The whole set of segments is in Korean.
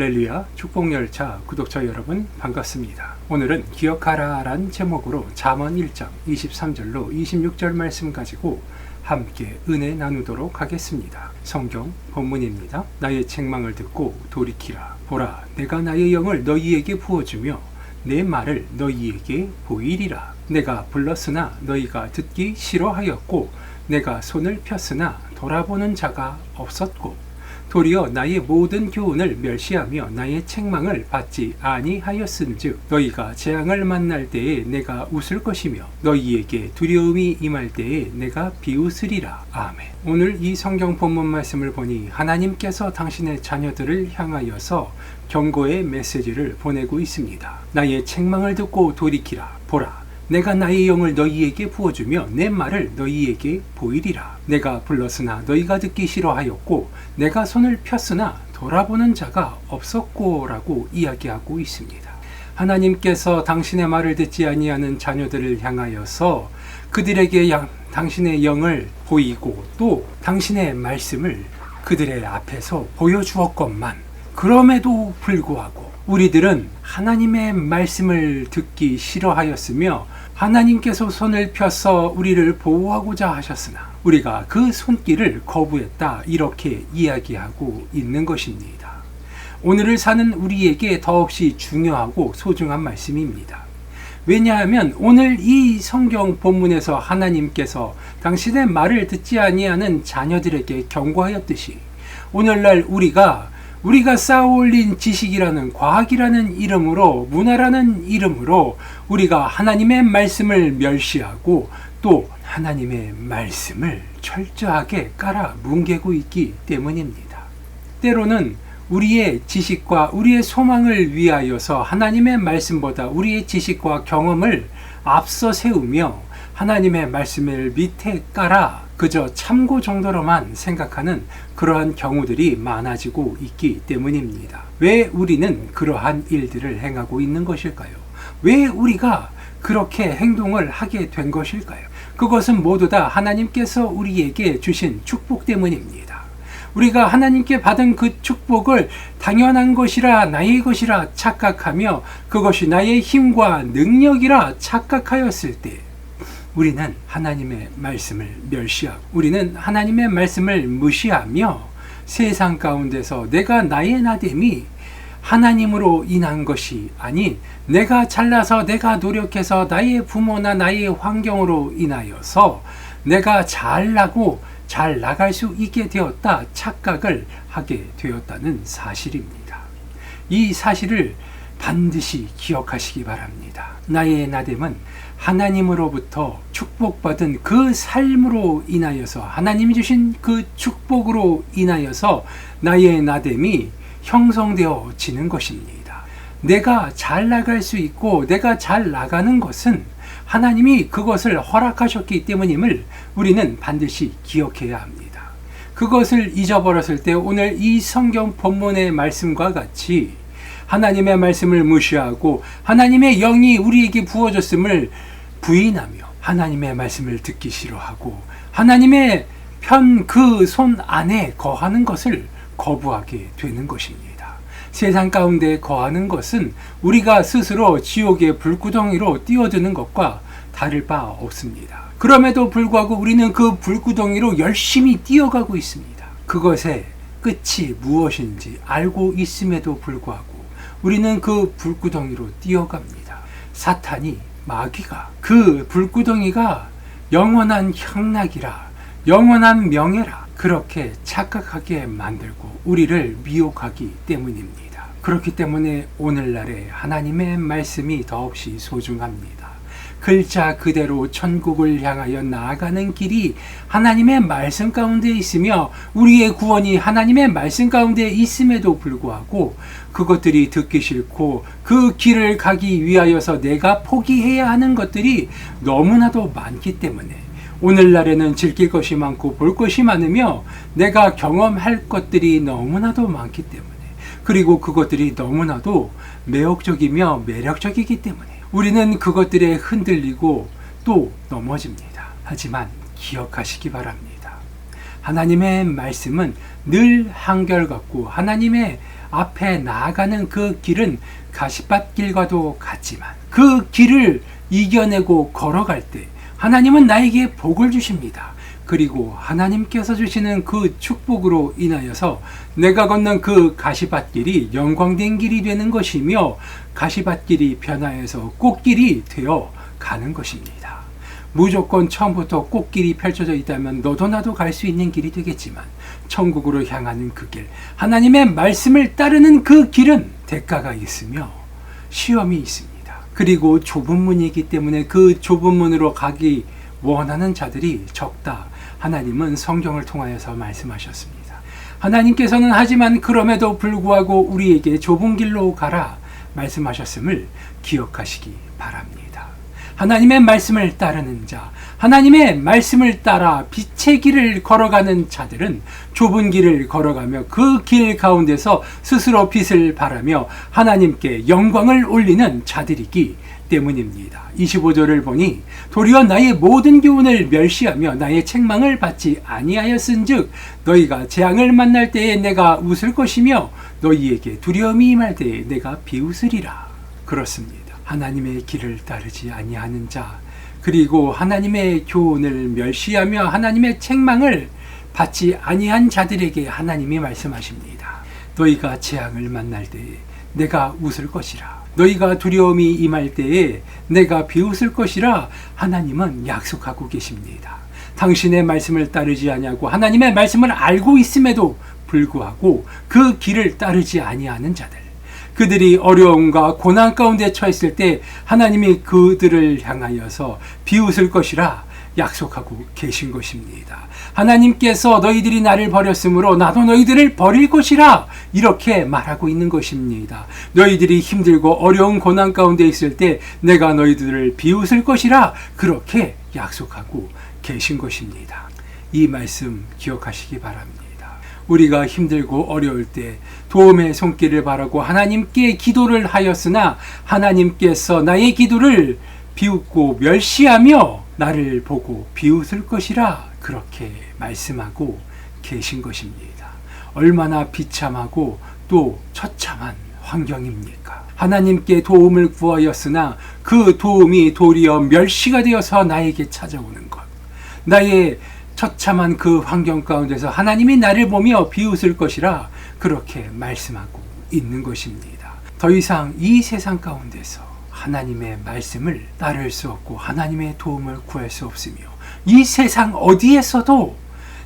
할렐루야 축복열차 구독자 여러분 반갑습니다. 오늘은 기억하라란 제목으로 잠언 1장 23절로 26절 말씀 가지고 함께 은혜 나누도록 하겠습니다. 성경 본문입니다. 나의 책망을 듣고 돌이키라. 보라, 내가 나의 영을 너희에게 부어주며 내 말을 너희에게 보이리라. 내가 불렀으나 너희가 듣기 싫어하였고 내가 손을 폈으나 돌아보는 자가 없었고 도리어 나의 모든 교훈을 멸시하며 나의 책망을 받지 아니하였은즉 너희가 재앙을 만날 때에 내가 웃을 것이며 너희에게 두려움이 임할 때에 내가 비웃으리라 아멘. 오늘 이 성경 본문 말씀을 보니 하나님께서 당신의 자녀들을 향하여서 경고의 메시지를 보내고 있습니다. 나의 책망을 듣고 돌이키라 보라 내가 나의 영을 너희에게 부어주며 내 말을 너희에게 보이리라. 내가 불렀으나 너희가 듣기 싫어하였고 내가 손을 폈으나 돌아보는 자가 없었고라고 이야기하고 있습니다. 하나님께서 당신의 말을 듣지 아니하는 자녀들을 향하여서 그들에게 양, 당신의 영을 보이고 또 당신의 말씀을 그들의 앞에서 보여주었건만 그럼에도 불구하고 우리들은 하나님의 말씀을 듣기 싫어하였으며 하나님께서 손을 펴서 우리를 보호하고자 하셨으나 우리가 그 손길을 거부했다 이렇게 이야기하고 있는 것입니다. 오늘을 사는 우리에게 더없이 중요하고 소중한 말씀입니다. 왜냐하면 오늘 이 성경 본문에서 하나님께서 당신의 말을 듣지 아니하는 자녀들에게 경고하였듯이 오늘날 우리가 우리가 쌓아올린 지식이라는 과학이라는 이름으로 문화라는 이름으로 우리가 하나님의 말씀을 멸시하고 또 하나님의 말씀을 철저하게 깔아 뭉개고 있기 때문입니다. 때로는 우리의 지식과 우리의 소망을 위하여서 하나님의 말씀보다 우리의 지식과 경험을 앞서 세우며 하나님의 말씀을 밑에 깔아 그저 참고 정도로만 생각하는 그러한 경우들이 많아지고 있기 때문입니다. 왜 우리는 그러한 일들을 행하고 있는 것일까요? 왜 우리가 그렇게 행동을 하게 된 것일까요? 그것은 모두 다 하나님께서 우리에게 주신 축복 때문입니다. 우리가 하나님께 받은 그 축복을 당연한 것이라 나의 것이라 착각하며 그것이 나의 힘과 능력이라 착각하였을 때 우리는 하나님의 말씀을 멸시하고 우리는 하나님의 말씀을 무시하며 세상 가운데서 내가 나의 나됨이 하나님으로 인한 것이 아닌 내가 잘나서 내가 노력해서 나의 부모나 나의 환경으로 인하여서 내가 잘나고 잘 나갈 수 있게 되었다 착각을 하게 되었다는 사실입니다. 이 사실을 반드시 기억하시기 바랍니다. 나의 나됨은 하나님으로부터 축복받은 그 삶으로 인하여서 하나님이 주신 그 축복으로 인하여서 나의 나됨이 형성되어지는 것입니다. 내가 잘 나갈 수 있고 내가 잘 나가는 것은 하나님이 그것을 허락하셨기 때문임을 우리는 반드시 기억해야 합니다. 그것을 잊어버렸을 때 오늘 이 성경 본문의 말씀과 같이 하나님의 말씀을 무시하고 하나님의 영이 우리에게 부어졌음을 부인하며 하나님의 말씀을 듣기 싫어하고 하나님의 편 그 손 안에 거하는 것을 거부하게 되는 것입니다. 세상 가운데 거하는 것은 우리가 스스로 지옥의 불구덩이로 뛰어드는 것과 다를 바 없습니다. 그럼에도 불구하고 우리는 그 불구덩이로 열심히 뛰어가고 있습니다. 그것의 끝이 무엇인지 알고 있음에도 불구하고 우리는 그 불구덩이로 뛰어갑니다. 사탄이 마귀가 그 불구덩이가 영원한 향락이라 영원한 명예라 그렇게 착각하게 만들고 우리를 미혹하기 때문입니다. 그렇기 때문에 오늘날의 하나님의 말씀이 더없이 소중합니다. 글자 그대로 천국을 향하여 나아가는 길이 하나님의 말씀 가운데 있으며 우리의 구원이 하나님의 말씀 가운데 있음에도 불구하고 그것들이 듣기 싫고 그 길을 가기 위하여서 내가 포기해야 하는 것들이 너무나도 많기 때문에 오늘날에는 즐길 것이 많고 볼 것이 많으며 내가 경험할 것들이 너무나도 많기 때문에 그리고 그것들이 너무나도 매혹적이며 매력적이기 때문에 우리는 그것들에 흔들리고 또 넘어집니다. 하지만 기억하시기 바랍니다. 하나님의 말씀은 늘 한결같고 하나님의 앞에 나아가는 그 길은 가시밭길과도 같지만 그 길을 이겨내고 걸어갈 때 하나님은 나에게 복을 주십니다. 그리고 하나님께서 주시는 그 축복으로 인하여서 내가 걷는 그 가시밭길이 영광된 길이 되는 것이며 가시밭길이 변화해서 꽃길이 되어 가는 것입니다. 무조건 처음부터 꽃길이 펼쳐져 있다면 너도 나도 갈 수 있는 길이 되겠지만 천국으로 향하는 그 길, 하나님의 말씀을 따르는 그 길은 대가가 있으며 시험이 있습니다. 그리고 좁은 문이기 때문에 그 좁은 문으로 가기 원하는 자들이 적다. 하나님은 성경을 통하여서 말씀하셨습니다. 하나님께서는 하지만 그럼에도 불구하고 우리에게 좁은 길로 가라 말씀하셨음을 기억하시기 바랍니다. 하나님의 말씀을 따르는 자, 하나님의 말씀을 따라 빛의 길을 걸어가는 자들은 좁은 길을 걸어가며 그 길 가운데서 스스로 빛을 발하며 하나님께 영광을 올리는 자들이기 때문입니다. 25절을 보니 도리어 나의 모든 교훈을 멸시하며 나의 책망을 받지 아니하였은즉 너희가 재앙을 만날 때에 내가 웃을 것이며 너희에게 두려움이 임할 때에 내가 비웃으리라. 그렇습니다. 하나님의 길을 따르지 아니하는 자 그리고 하나님의 교훈을 멸시하며 하나님의 책망을 받지 아니한 자들에게 하나님이 말씀하십니다. 너희가 재앙을 만날 때에 내가 웃을 것이라. 너희가 두려움이 임할 때에 내가 비웃을 것이라 하나님은 약속하고 계십니다. 당신의 말씀을 따르지 아니하고 하나님의 말씀을 알고 있음에도 불구하고 그 길을 따르지 아니하는 자들 그들이 어려움과 고난 가운데 처했을 때 하나님이 그들을 향하여서 비웃을 것이라 약속하고 계신 것입니다. 하나님께서 너희들이 나를 버렸으므로 나도 너희들을 버릴 것이라 이렇게 말하고 있는 것입니다. 너희들이 힘들고 어려운 고난 가운데 있을 때 내가 너희들을 비웃을 것이라 그렇게 약속하고 계신 것입니다. 이 말씀 기억하시기 바랍니다. 우리가 힘들고 어려울 때 도움의 손길을 바라고 하나님께 기도를 하였으나 하나님께서 나의 기도를 비웃고 멸시하며 나를 보고 비웃을 것이라 그렇게 말씀하고 계신 것입니다. 얼마나 비참하고 또 처참한 환경입니까? 하나님께 도움을 구하였으나 그 도움이 도리어 멸시가 되어서 나에게 찾아오는 것. 나의 처참한 그 환경 가운데서 하나님이 나를 보며 비웃을 것이라 그렇게 말씀하고 있는 것입니다. 더 이상 이 세상 가운데서 하나님의 말씀을 따를 수 없고 하나님의 도움을 구할 수 없으며 이 세상 어디에서도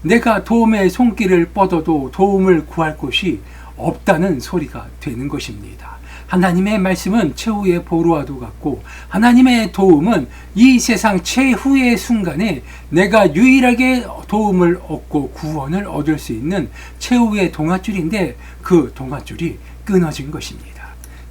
내가 도움의 손길을 뻗어도 도움을 구할 곳이 없다는 소리가 되는 것입니다. 하나님의 말씀은 최후의 보루와도 같고 하나님의 도움은 이 세상 최후의 순간에 내가 유일하게 도움을 얻고 구원을 얻을 수 있는 최후의 동아줄인데 그 동아줄이 끊어진 것입니다.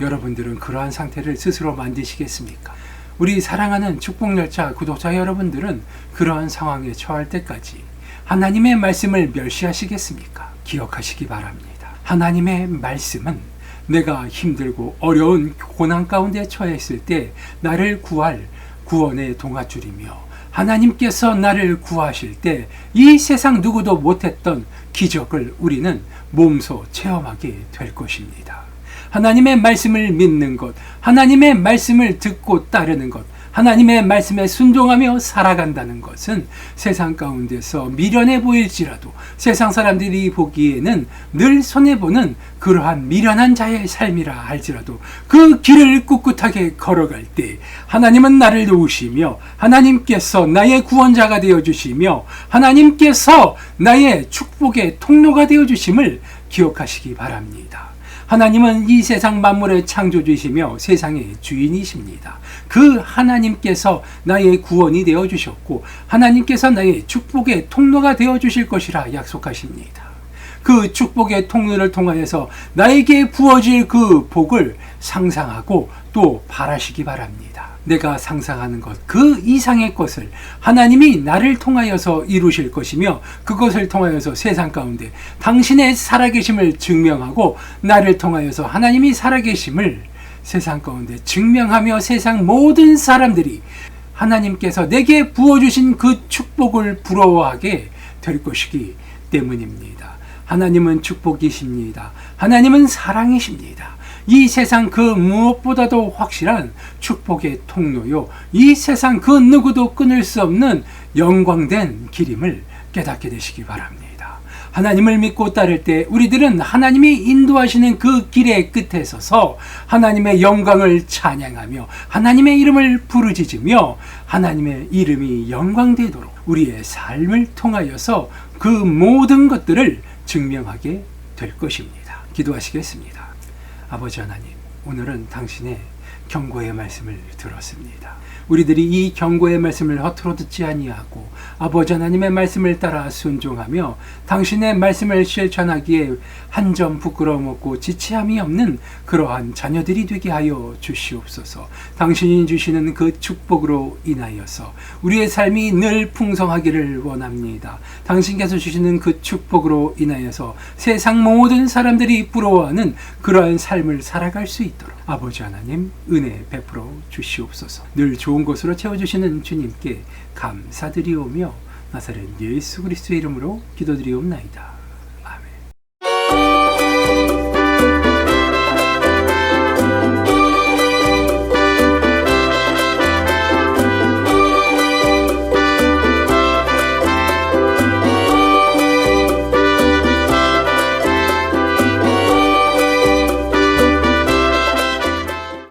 여러분들은 그러한 상태를 스스로 만드시겠습니까? 우리 사랑하는 축복열차 구독자 여러분들은 그러한 상황에 처할 때까지 하나님의 말씀을 멸시하시겠습니까? 기억하시기 바랍니다. 하나님의 말씀은 내가 힘들고 어려운 고난 가운데 처했을 때 나를 구할 구원의 동아줄이며 하나님께서 나를 구하실 때 이 세상 누구도 못했던 기적을 우리는 몸소 체험하게 될 것입니다. 하나님의 말씀을 믿는 것, 하나님의 말씀을 듣고 따르는 것, 하나님의 말씀에 순종하며 살아간다는 것은 세상 가운데서 미련해 보일지라도 세상 사람들이 보기에는 늘 손해보는 그러한 미련한 자의 삶이라 할지라도 그 길을 꿋꿋하게 걸어갈 때 하나님은 나를 도우시며 하나님께서 나의 구원자가 되어 주시며 하나님께서 나의 축복의 통로가 되어 주심을 기억하시기 바랍니다. 하나님은 이 세상 만물의 창조주이시며 세상의 주인이십니다. 그 하나님께서 나의 구원이 되어 주셨고 하나님께서 나의 축복의 통로가 되어 주실 것이라 약속하십니다. 그 축복의 통로를 통하여서 나에게 부어질 그 복을 상상하고 또 바라시기 바랍니다. 내가 상상하는 것, 그 이상의 것을 하나님이 나를 통하여서 이루실 것이며 그것을 통하여서 세상 가운데 당신의 살아계심을 증명하고 나를 통하여서 하나님이 살아계심을 세상 가운데 증명하며 세상 모든 사람들이 하나님께서 내게 부어주신 그 축복을 부러워하게 될 것이기 때문입니다. 하나님은 축복이십니다. 하나님은 사랑이십니다. 이 세상 그 무엇보다도 확실한 축복의 통로요. 이 세상 그 누구도 끊을 수 없는 영광된 길임을 깨닫게 되시기 바랍니다. 하나님을 믿고 따를 때 우리들은 하나님이 인도하시는 그 길의 끝에 서서 하나님의 영광을 찬양하며 하나님의 이름을 부르짖으며 하나님의 이름이 영광되도록 우리의 삶을 통하여서 그 모든 것들을 증명하게 될 것입니다. 기도하시겠습니다. 아버지 하나님, 오늘은 당신의 경고의 말씀을 들었습니다. 우리들이 이 경고의 말씀을 허투루 듣지 아니하고 아버지 하나님의 말씀을 따라 순종하며 당신의 말씀을 실천하기에 한 점 부끄러움 없고 지체함이 없는 그러한 자녀들이 되게 하여 주시옵소서. 당신이 주시는 그 축복으로 인하여서 우리의 삶이 늘 풍성하기를 원합니다. 당신께서 주시는 그 축복으로 인하여서 세상 모든 사람들이 부러워하는 그러한 삶을 살아갈 수 있도록 아버지 하나님 은혜 베풀어 주시옵소서. 늘 좋은 것으로 채워주시는 주님께 감사드리오며 나사렛 예수 그리스도의 이름으로 기도드리옵나이다.